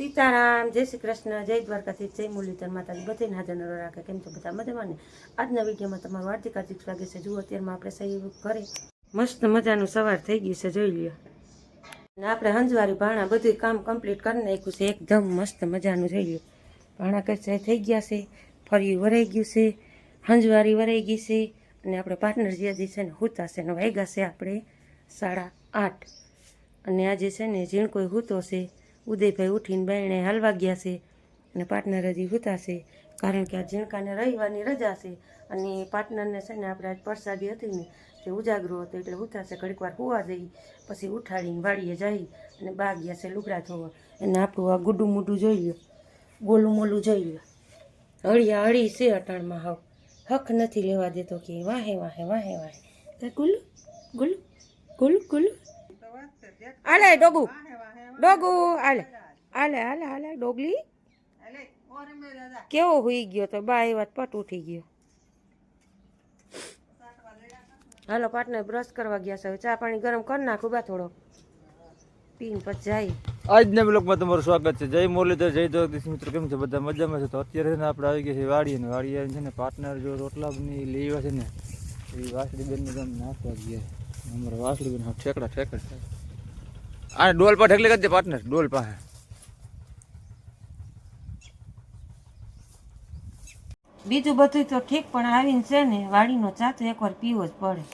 સીતારામ, જય શ્રી કૃષ્ણ, જય દ્વારકાથી જય મુરલીધર માતાજી. બધાને હાજર રાખે, કેમ છો બધા મજામાં ને? આજના વિડીયોમાં તમારું હાર્દિક હાર્દિક સ્વાગત છે. જુઓ, અત્યારમાં આપણે સહયોગ કરે મસ્ત મજાનું સવાર થઈ ગયું છે, જોઈ લ્યો. અને આપણે હંજવારી, ભાણા બધું કામ કમ્પ્લીટ કરી નાખ્યું છે, એકદમ મસ્ત મજાનું, જોઈ ગયું ભાણા કચ્છ થઈ ગયા છે, ફરી વરાઈ ગયું છે, હંજવારી વરાઈ ગઈ છે, અને આપણે પાર્ટનર જે છે ને, હુતા છે, ને વાગ્યા છે આપણે સાડા આઠ. અને આજે છે ને જીણ કોઈ હૂતો છે ઉદયભાઈ ઉઠીને બહેણે હાલવા ગયા છે અને પાર્ટનર હજી છે. કારણ કે આ ઝીણકાને રવિવારની રજા છે અને પાર્ટનરને છે ને આપણે આજ પરસાદી હતી ને તે ઉજાગરો હતો એટલે ઉતાશે ઘડીક વાર હોવા જઈ, પછી ઉઠાડીને વાડીએ જઈ અને બા ગયા છે લુગડા ધોવા. એને આપણું આ ગુડું મુડું જોઈ લ્યો, ગોલું મોલું જોઈ લ્યો. હળિયા હળી છે અટાણમાં હાવ. હક નથી લેવા દેતો કે વાહે વાહે વાહે વાહે. કુલ ગુલ્લુ ગુલ્લુ ગુલ્લુ આલે ડોગુ. ડોગુ હાલે. હાલે હાલે હાલે ડોગલી. કેવો હોઈ ગયો તો? બા એ વાત પટ ઉઠી ગયો. હાલો પાટને બ્રશ કરવા ગયા છે. ચા પાણી ગરમ કરી નાખું બા થોડો. પીને પછી જાય. આજના બ્લોકમાં તમારું સ્વાગત છે. જય મુરલીધર જય જગદીશ મિત્રો. કેમ છે? બધા મજામાં છે? તો અત્યારે છે ને આપણે આવી ગયા છે વાડી અને વાડી આવીને છે ને પાર્ટનર જો રોટલાની લેવા છે ને એ વાસડી બેનને તમે નાખવા ગયા. અમારા વાસળી બી ઠેકડા ઠેકડ આ ડોલ પર ઠેકલી કરજે પાર્ટનર ડોલ પાસે. બીજું બધું તો ઠીક, પણ આવીને છે ને વાડીનો ચાતો એકવાર પીવો જ પડે.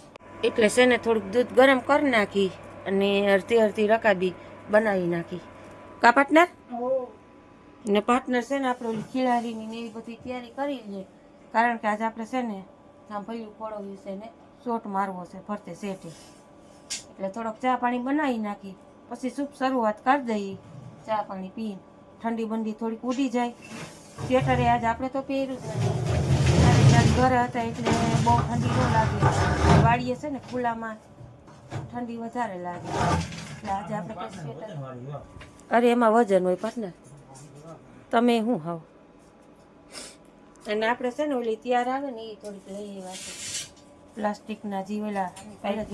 એટલે છે ને થોડુંક દૂધ ગરમ કરી નાખી અને અડધી અડધી રકાબી બનાવી નાખી. કા પાર્ટનર ને પાર્ટનર છે ને આપણે ખીલારીની ને એવી બધી તૈયારી કરી લે. કારણ કે આજે આપણે છે ને સાંભળ્યું પડો વિશે ને શોટ મારવો છે, ફરતે શેઠે. એટલે થોડોક ચા પાણી બનાવી નાખી, પછી શુભ શરૂઆત કરી દઈએ, ચા પાણી પીને. ઠંડી બંડી થોડીક ઉડી જાય. સ્વેટરે આજ આપણે તો પહેર્યું જ નથી. ઘરે હતા એટલે બહુ ઠંડી ન લાગે. વાડીએ છે ને ખુલ્લામાં ઠંડી વધારે લાગે. એટલે આજે આપણે સ્વેટર અરે એમાં વજન હોય પાટનર તમે શું હાવ? અને આપણે છે ને ઓલી તૈયાર આવે ને એ થોડીક લઈ આવ્યા છે. પ્લાસ્ટિકના જે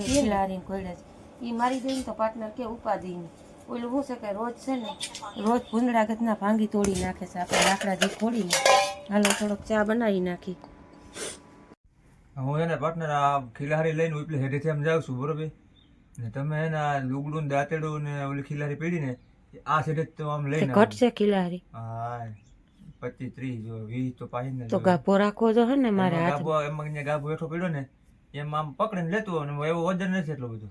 ખીલારીને કોયડા છે. એ મારી દઈને તો પાર્ટનર કે ઉપાધિને. ઓલું શું છે કે રોજ છે ને રોજ ભૂંદડા ગતના ભાંગી તોડી નાખે છે. આપણે લાકડા જે ખોડીને હાલો થોડોક ચા બનાવી નાખી. હું એને પાર્ટનર આ ખીલારી લઈને ઉપલે હેઠેથી આમ જાઉં છું બરોબર? ને તમે એના લુગડું ને દાંતેડું ને ઓલી ખીલારી પીડીને આ સેઠે તો આમ લઈને લઈને ઘટશે ખીલારી હા પચીસ ત્રીસ જો વીસ તો પાછી ને તો ગાભો રાખવો જો હે ને મારે હાથ ગાભો એમાં ગાભો હેઠો પડ્યો ને એમ આમ પકડીને લેતું અને એવો વજન નથી એટલો બધો.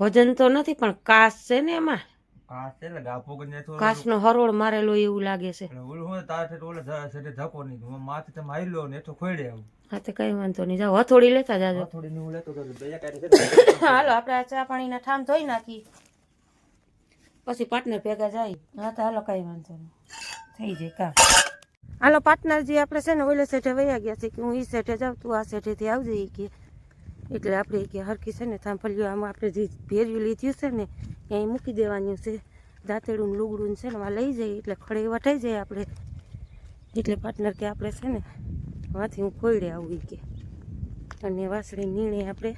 વજન તો નથી પણ કાસ છે ને એમાં. કાચ છે એટલે ગાભો કરીને થોડો કાસનો હરોળ મારેલો એવું લાગે છે. એટલે ઓલું હોય તાર છે ઓલે સેટે ધક્કો નહીં હું માથે તમે આવી લો ને હેઠો ખોઈડે આવું. હા તે કઈ વાંધો નહીં. જાઓ હથોડી લેતા જાજો. થોડી હું લેતો તો દયા કાઢી છે હાલો આપણે ચા પાણીના ઠામ ધોઈ નાખી. પછી પાર્ટનર ભેગા જાય. હા તો હાલો કઈ વાંધો નહીં. થઈ જાય કામ. હાલો પાર્ટનરજી આપણે છે ને ઓલે સેઠે વયા ગયા છે કે હું એ સેઠે જાઉં તું આ સેઠેથી આવજે કે. એટલે આપણે કે હરખી છે ને થાંભલ્યું આમાં આપણે જે ભેરવી લીધું છે ને ત્યાં મૂકી દેવાનું છે. દાંતેડું લુગડું છે ને લઈ જઈએ એટલે ખડે વટાઈ જાય આપણે. એટલે પાર્ટનર કે આપણે છે ને વાથી હું ખોઈડે આવું કે. અને વાસળી નીણે આપણે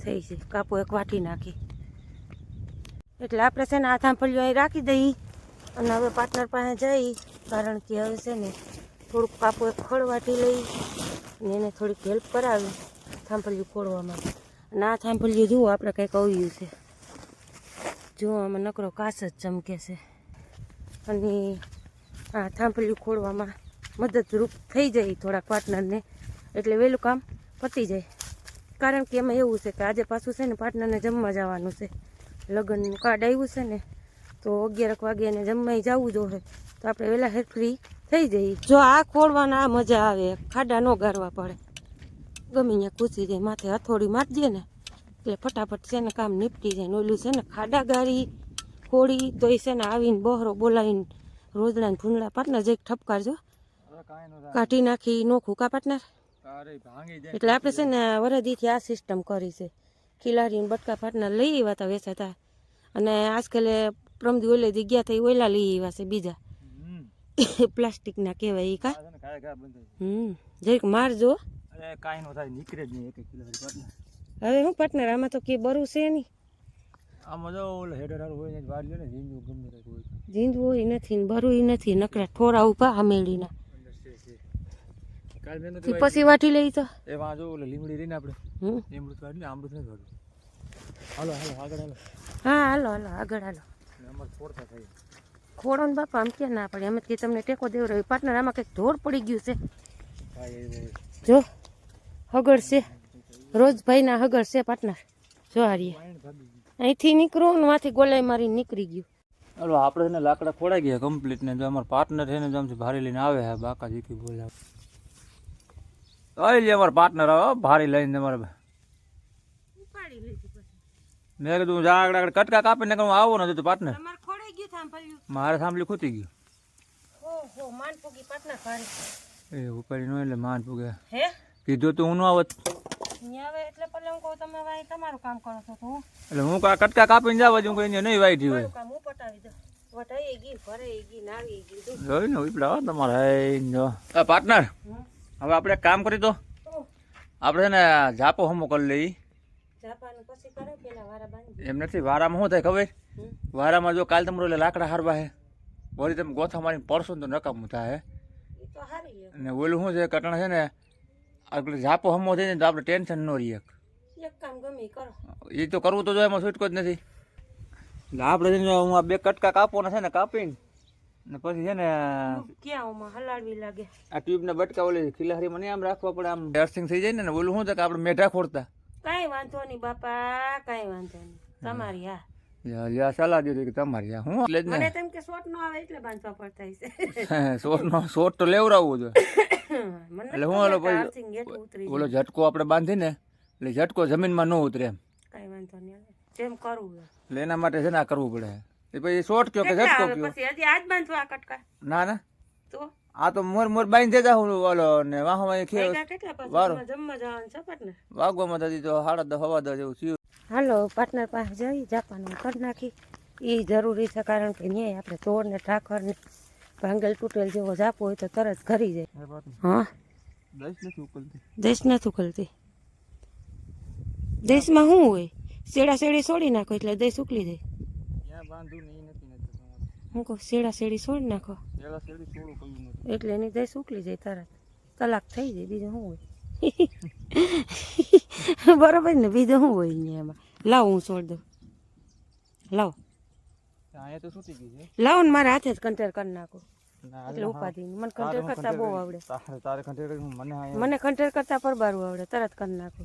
થઈ છે. કાપો એક વાટી નાખી. એટલે આપણે છે ને આ થાંભલીઓ અહીં રાખી દઈ અને હવે પાર્ટનર પાસે જઈ કારણ કે હવે છે ને, થોડુંક કાપો એક ખડ વાટી લઈ અને એને થોડીક હેલ્પ કરાવી. થાંભલિયું ખોડવામાં અને આ થાંભલિયું જુઓ, આપણે કંઈક આવ્યું છે. જુઓ, આમાં નકરો કાચ જ ચમકે છે. અને આ થાંભલિયું ખોડવામાં મદદરૂપ થઈ જાય થોડાક પાર્ટનરને. એટલે વહેલું કામ પતી જાય. કારણ કે એમાં એવું છે કે આજે પાછું છે ને પાર્ટનરને જમવા જવાનું છે. લગ્નનું કાર્ડ આવ્યું છે ને, તો અગિયારક વાગે એને જમવાય જવું જોઈએ તો આપણે વહેલા હેર ફ્રી થઈ જઈએ. જો આ ખોડવાના આ મજા આવે, ખાડા ન ગારવા પડે. ગમે ત્યાં કૂચી જાય માથે હથોડી મારજે ને. એટલે ફટાફટ છે ને કામ નીપટી જાય. ને ઓલું છે ને ખાડા ગારી ખોડી તો એ છે ને આવીને બહોરો બોલાવીને રોજડા ને ભૂંગળા પાટનર જઈ ઠપકારજો કાઢી નાખી નોખું કા પાટનર એટલે આપણે છે ને વરદીથી આ સિસ્ટમ કરી છે. ખિલાડીને બટકા ફાટના લઈ આવ્યા હતા વેચાતા. અને આજકાલે પ્રમદી ઓલે દી ગયા હતા ઓલા લઈ આવ્યા છે બીજા. પ્લાસ્ટિકના કહેવાય એ કા? થઈ હમ. જરીક મારજો. અરે કાંઈ નો થાય નીકળે જ નહીં એક એક કિલો પાર્ટનર હવે હું પાર્ટનર આમાં તો કે બરું છે નહીં. આમાં જો ઓલ હેડર હોય ને વાડ્યો ને જીંજુ ગમે તે હોય. જીંદુ હોય નથી ને બરું નથી. નકરા ઠોરા ઊભા હમેડીના કાલ મેં તો પછી વાટી લઈ તો. એ જો ઓલે લીમડી રીને આપણે હમ. અમૃત કાઢી ને આમડું ને કાઢવું હાલો હાલો આગળ હાલો. હા હાલો હાલો આગળ હાલો. અમાર છોડતા થઈ ખોડો ને બાપા આમ ક્યાં ના પડે? અમે કે તમને ટેકો દેવ રહ્યો. પાર્ટનર આમાં કંઈક ઢોર પડી ગયું છે. જો. હગડ છે. રોજ ભાઈના હગડ છે પાર્ટનર જો હારીએ. અહીંથી નીકળું ને માંથી ગોલાઈ મારી નીકળી ગયું. હાલો આપણે એને લાકડા ખોડાઈ ગયા કમ્પ્લીટ ને જો અમારા પાર્ટનર છે ને જો આમથી ભારી લઈને આવે હે બાકા જીકી બોલાવે આવી લે અમારા પાર્ટનર આવે હો, ભારી લઈને તમારે ઉપાડી મેં કીધું જા આગળ આગળ કટકા કાપીને હું આવો ને તો પાર્ટનર મારે સાંભળી ખૂતી ગયું. ઓહો માન પૂગી પાર્ટનર ભારી. એ ઉપાડી નો એટલે માન પૂગે હે? કીધું તો હું ન આવત. એટલે હું કહું તમે ભાઈ તમારું કામ કરો છો તો. હું એટલે હું કા કટકા કાપીને જાવ હું કોઈ નહીં વાઈટ હોય. મારું જોઈ ને ઉપડા તમારે. પાર્ટનર હવે આપણે એક કામ કરી તો આપણે છે ને જાપો હમો કરી લઈ જાપાનું પછી કરે પેલા વારા બાંધી એમ નથી વારામાં શું થાય ખબર? વારામાં જો કાલ તમારું એટલે લાકડા હારવા હે વળી તમે ગોથા મારીને પડશો ને તો નકામું થાય હે. હારી લ્યો. અને ઓલું શું છે કટણ છે ને આપણે ઝાપો હમો થઈ ને તો આપણે ટેન્શન ન રહીએ. એક કામ ગમે કરો. એ તો કરવું તો જોઈએ એમાં છૂટકો જ નથી. એટલે આપણે હું આ બે કટકા કાપવાના છે ને કાપીને ને પછી છે ને ક્યાં ઓમાં હલાડવી લાગે? આ ટ્યુબના બટકા ઓલી ખિલારીમાં મને આમ રાખવા પડે આમ ડર્સિંગ થઈ જાય ને ઓલું શું કે આપણે મેઢા ખોડતા કાંઈ વાંધો નહીં બાપા કાંઈ વાંધો નહીં. તમારી હા. યા સલાહ દીધી કે તમારી આ હું એટલે જ મને ને. તેમ કે શોટ નો આવે એટલે બાંધવા પડતા હશે. શોટ નો શોટ તો લેવડાવવું જોઈએ એટલે હું ઓલો પછી- આર્થિંગ એટલું ઉતરી ઓલો ઝટકો આપણે બાંધીને એટલે ઝટકો જમીનમાં ન ઉતરે એમ. કઈ વાંધો નહીં જેમ કરવું એટલે એના માટે છે ને આ કરવું પડે. એ પછી શોર્ટ કયો કે ઝટકો કયો? હજી આજ બાંધવા આ કટકા. ના ના. તો? આ તો મોર મોર બાંધી દેતા હું ઓલો ને વાહમાં ખે વાગ્યા કેટલા પછી? વારો. જમવા જવાનું છે વાગવામાં થતી તો સાડા દસ હવા દસ જેવું થયું. હાલો પાર્ટનર પાસે જઈ જાપાનું કરી નાખી. એ જરૂરી છે કારણ કે ન્યાય આપણે ચોર ને ઠાકર ને ભાંગેલ તૂટેલ જેવો જાપો હોય તો તરત ઘરી જાય. હા? દેશ નથી ઉકલતી. દેશમાં શું હોય? શેડા શેડી છોડી નાખો એટલે દેશ ઉકલી જાય. હું કહું શેડા શેડી છોડી નાખો. એટલે એની દેશ ઉકલી જાય તરત. તલાક થઈ જાય બીજું શું હોય? બરોબર ને બીજું શું હોય અહીંયા એમાં? લાવ હું છોડ દઉં. લાવ. લાવો ને મારા હાથે જ કંટેર કરી નાખો. ના, એટલે ઉપાધિ મને કંટેર કરતા બહુ આવડે. મને અહીંયા કંટેર કરતા પરબારું આવડે. તરત કરી નાખો.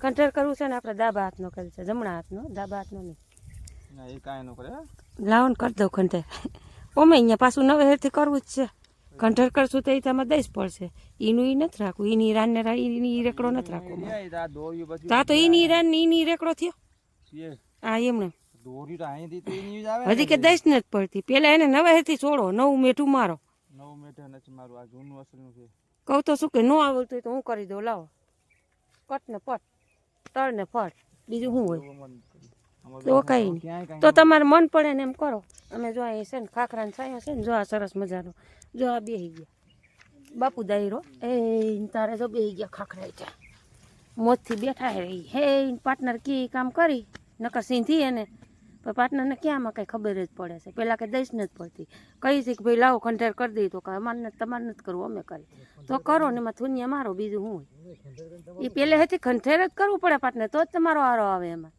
કંટેર કરવું છે ને આપણે ડાબા હાથનો કરે છે. જમણા હાથનો ડાબા હાથનો નહીં. ના ન. લાવો ને કરી દઉં કંટેર ઓમે અહીંયા પાછું નવે હેરથી કરવું જ છે. કંટેર કરશું તો એ તમે દઈશ પડશે. એનું એ નથી રાખવું. એની ઈરાન ને એની રેકડો નથી રાખવો પછી તો એની રાન ને એની રેકડો થયો? હા એમને. તો હજી કે દઈશ નથી પડતી. પેલા એને નવા હેરથી છોડો નવું મેઠું મારો. નવું મેઠે નથી મારું આ જૂનું અસલનું છે. કહું તો શું કે ન આવડતું હોય તો હું કરી દઉં. લાવો. કટ ને પટ તળ ને ફળ બીજું શું હોય? તો કઈ નહીં. તો તમારે મન પડે ને એમ કરો. અમે જો અહીં છે ને ખાખરાને છાયા છે ને જો આ સરસ મજાનો. જો આ બેહી ગયા. બાપુ દાયરો. એ તારે જો બેહી ગયા ખાખરા ત્યાં. મોજથી બેઠા રહી હે પાર્ટનર કી કામ કરી? નકર સીંધી એને. પણ પાર્ટનરને ક્યાંમાં કંઈ ખબર જ પડે છે? પહેલાં કે દઈશ નથી પડતી. કહી છે કે ભાઈ લાવો ખંડેર કરી દઈ તો કે અમારે તમારે નથી કરવું અમે કરી. તો કરો ને એમાં થુનિયા મારો બીજું એ એ પહેલેથી ખંઠેર જ કરવું પડે પાર્ટનર તો જ તમારો આરો આવે એમાં.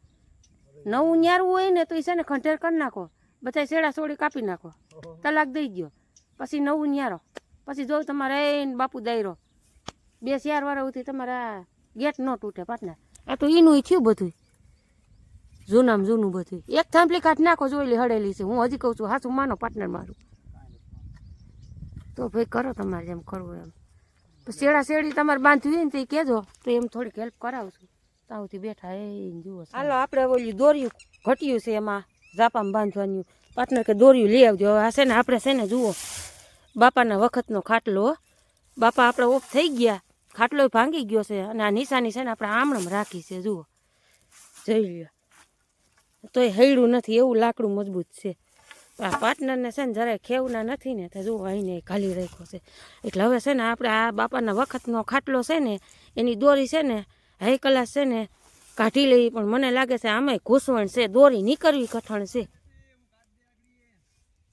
નવું ન્યારવું હોય ને તો એ છે ને ખંઠેર કરી નાખો. બધા શેડા સોડી કાપી નાખો. તલાક દઈ ગયો પછી નવું ન્યારો પછી જોઉં તમારે એને બાપુ દાયરો. બે ચાર વાળા સુધી તમારા ગેટ ન તૂટે પાટના. આ તો એનું એ થયું બધું જૂનામાં જૂનું બધું એક થાંભલી કાઢ નાખો જોયેલી હડેલી છે. હું હજી કહું છું હાસું માનો પાર્ટનર મારું. તો ભાઈ કરો તમારે જેમ કરવું એમ. તો શેડા શેડી તમારે બાંધવી હોય ને તો એ કહેજો. તો એમ થોડીક હેલ્પ કરાવશું તાવથી બેઠા એ જુઓ હાલો, આપણે ઓલી દોર્યું ઘટ્યું છે એમાં ઝાપામાં બાંધવાનું. પાર્ટનર કે દોર્યું લઈ આવજો. આ છે ને, આપણે છે ને, જુઓ. બાપાના વખતનો ખાટલો બાપા આપણે ઓફ થઈ ગયા. ખાટલો ભાંગી ગયો છે અને આ નિશાની છે ને, આપણે આમણમ રાખી છે, જુઓ. જોઈ લ્યો. તોય હૈડું નથી, એવું લાકડું મજબૂત છે. આ પાર્ટનરને છે ને, જરાય ખેવના નથી ને, તો જુઓ અહીંને ખાલી રાખ્યો છે. એટલે હવે છે ને, આપણે આ બાપાના વખતનો ખાટલો છે ને, એની દોરી છે ને હાઈ ક્લાસ છે ને કાઢી લેવી પણ મને લાગે છે આમાંય ઘૂસવણ છે દોરી નીકળવી કઠણ છે.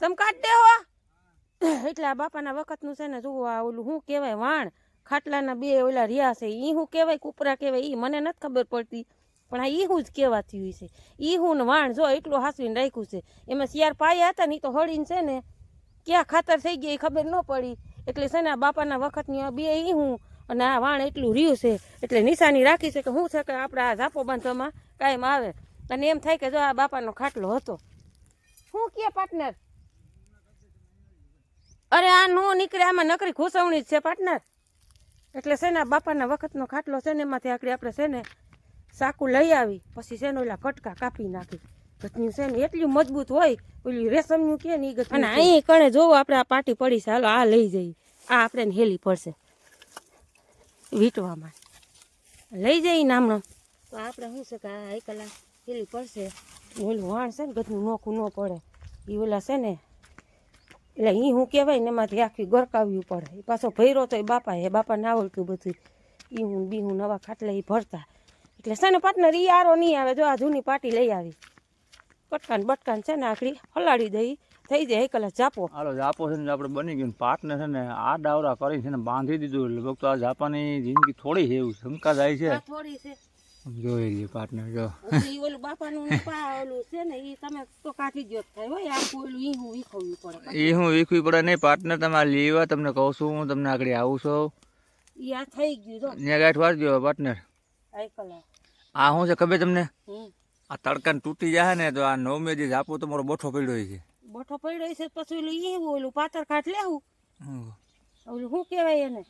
તમે કાઢ દેવો એટલે આ બાપાના વખતનું છે ને જુઓ આ ઓલું શું કહેવાય વાણ. ખાટલાના બે ઓલા રહ્યા છે એ શું કહેવાય કૂપરા કહેવાય એ મને નથી ખબર પડતી. પણ આ ઈહું જ કહેવાતી હોય છે. ઈહું ને વાણ જો એટલું હાસવીને રાખ્યું છે. એમાં શિયાર પાયા હતા ને તો હળીને છે ને ક્યાં ખાતર થઈ ગયા એ ખબર ન પડી. એટલે છે ને આ બાપાના વખતની આ બે ઈહું અને આ વાણ એટલું રહ્યું છે એટલે નિશાની રાખી છે કે શું છે કે આપણે આ ઝાપો બાંધવામાં કાયમ આવે. અને એમ થાય કે જો આ બાપાનો ખાટલો હતો. શું કે પાર્ટનર અરે આ નો નીકળે આમાં નકરી ઘૂસવણી જ છે પાર્ટનર એટલે છે ને બાપાના વખતનો ખાટલો છે ને એમાંથી આકડી આપણે છે ને સાકુ લઈ આવી પછી છે ને ઓલા કટકા કાપી નાખી. ગથનું છે ને એટલું મજબૂત હોય ઓલી રેશમનું કે ને એ ગથનું અને અહીં કણે જોવો આપણે આ પાટી પડી છે. હાલો આ લઈ જઈએ. આ આપણે ને હેલી પડશે. વીંટવામાં. લઈ જઈ નામણો તો આપણે શું છે કે આ એકલા પેલી પડશે. ઓલું વાણ છે ને ગથનું નોખું ન પડે. એ ઓલા છે ને એટલે ઈ હું કહેવાય ને એમાંથી આખી ગરકાવવી પડે. એ પાછો ભૈરો તો એ બાપા એ બાપાને આવડતું બધું. એ હું બી હું નવા ખાટલા એ ભરતા. એટલે છે ને પાર્ટનર એ આરો નહીં આવે જો આ જૂની પાટી લઈ આવી. કટકાન બટકાન છે ને આખડી હલાડી દઈ. થઈ જાય કલાક જાપો. હાલો જાપો છે ને આપણે બની ગયું પાટને છે ને આ ડાવરા કરીને છે ને બાંધી દીધું લગભગ તો આ જાપાની જિંદગી થોડી છે એવું શંકા જાય છે. થોડી છે. જોઈ લઈએ પાર્ટનર જો. ઈ ઓલું બાપાનું પા ઓલું છે ને ઈ તમે તો કાઢી જ થાય હોય આખું ઓલું ઈ હું પડે. વીખવી પડે નહીં પાર્ટનર તમે લેવા તમને કહું છું હું તમને આગળ આવું છું. ઈ આ થઈ ગયું જો. ગાંઠ પાર્ટનર આ શું છે ખબર તમને? આ તડકાને તૂટી જાય ને તો આ નવમે જે જાપો તમારો બોઠો પડ્યો છે. બોઠો પડ્યો છે પછી ઓલું ઈ ઓલું પાતર કાઠ લેવું. ઓલું શું કહેવાય એને?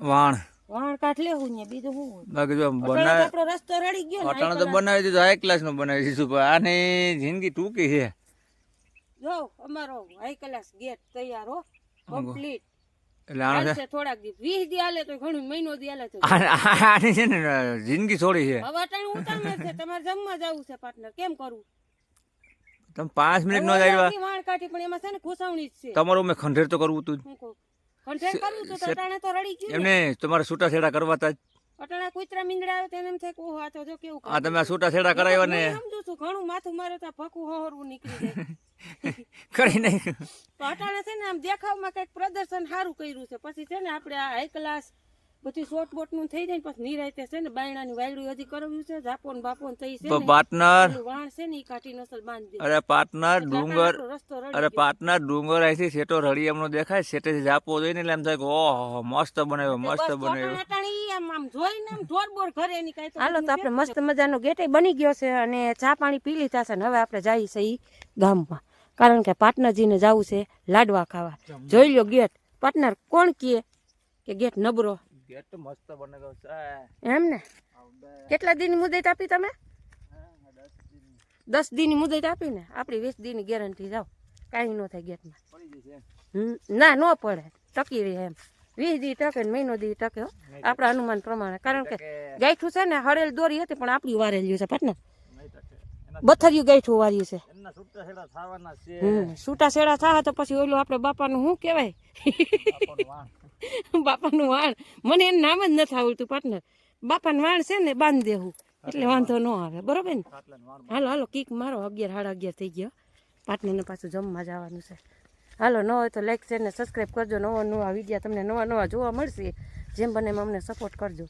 વાણ. વાણ કાઠ લેવું ને બીજું શું બાકી જો બનાવે આપણો રસ્તો રડી ગયો ને અટાણો તો બનાવી દીધું હાઈ ક્લાસ નો બનાવી દીધું પણ આની જિંદગી ટૂંકી છે. જો અમારો હાઈ ક્લાસ ગેટ તૈયાર હો કમ્પ્લીટ. એટલે આને છે થોડાક દી વીસ દી હાલે તો ઘણું મહિનો દી હાલે તો. આ- આ- આની છે ને જિંદગી છોડી છે. હવે અટાણે ઉતામે છે તમારે જમવા જવું છે પાર્ટનર. કેમ કરવું તમે પાંચ મિનિટ નો આવ્યા આખી કાઢી પણ એમાં છે ને ખુશાવણી છે. તમારું મેં ખંડેર તો કરવું હતું ખંડેર કરવું તો તો અટાણે તો રડી ગયું એમને તમારે છૂટા છેડા કરવા હતા અટાણા કુતરા મીંદડા આવે તેને એમ થાય કે ઓહો આ તો જો કેવું આ તમે છૂટા છેડા કરાવ્યા ને. સમજુ છું ઘણું માથું મારે તો ભકું હોરવું નીકળી જાય. કરી નહીં તો અટાણે છે ને આમ દેખાવમાં કંઈક પ્રદર્શન સારું કર્યું છે. પછી છે ને આપણે આ હાઈ ક્લાસ બધી શોર્ટ બોટનું થઈ જાય પછી નિરાયતે છે ને બાયણાની વાયડું હજી કરવ્યું છે જાપો ને બાપો ને તઈ છે પાર્ટનર વાણ છે ને ઈ કાઠી નસલ બાંધી અરે પાર્ટનર ડુંગર અરે પાર્ટનર ડુંગર અહીંથી સેટો રળિયામનો દેખાય સેટે જાપો જોઈને એટલે એમ થાય કે ઓહો મસ્ત બનાવ્યો મસ્ત બનાવ્યો. આમ આમ જોઈને આમ જોરબોર ઘરે એની કાંઈ તો હાલો તો આપણે મસ્ત મજાનો ગેટે બની ગયો છે અને ચા પાણી પી લીધા છે ને હવે આપણે જઈએ છે ઈ ગામમાં. કારણ કે પાર્ટનરજીને જવું છે લાડવા ખાવા. જોઈ લ્યો ગેટ. પાર્ટનર કોણ કીએ કે ગેટ નબરો ગેટ મસ્ત બનાવ્યો છે. એમ ને? કેટલા દિનની મુદત આપી તમે? દસ દિનની મુદત આપી ને? આપણી વીસ દિનની ગેરંટી જાઓ. કાંઈ ન થાય ગેટમાં. ના ન પડે. ટકી રહે એમ. વીસ દી ટકે ને મહિનો દી ટકે હો. આપણા અનુમાન પ્રમાણે. કારણ કે ગાયઠું છે ને હળેલ દોરી હતી પણ આપણી વારેલ્યું છે પાટને બથરિયું ગાયઠું વાર્યું છે. છૂટા છેડા થાય તો પછી ઓલું આપણે બાપાનું શું કહેવાય. બાપાનું વાણ. મને એનું નામ જ નથી આવડતું પાર્ટનર બાપાનું વાણ છે ને બાંધી દેવું. એટલે વાંધો ન આવે બરોબર ને? હાલો હાલો કીક મારો. અગિયાર સાડા અગિયાર થઈ ગયો. પાર્ટનરને પાછું જમવા જવાનું છે. હાલો ન હોય તો લાઈક શેર ને સબસ્ક્રાઈબ કરજો. નવા નવા વિડીયા તમને નવા નવા જોવા મળશે. જેમ બને અમને સપોર્ટ કરજો.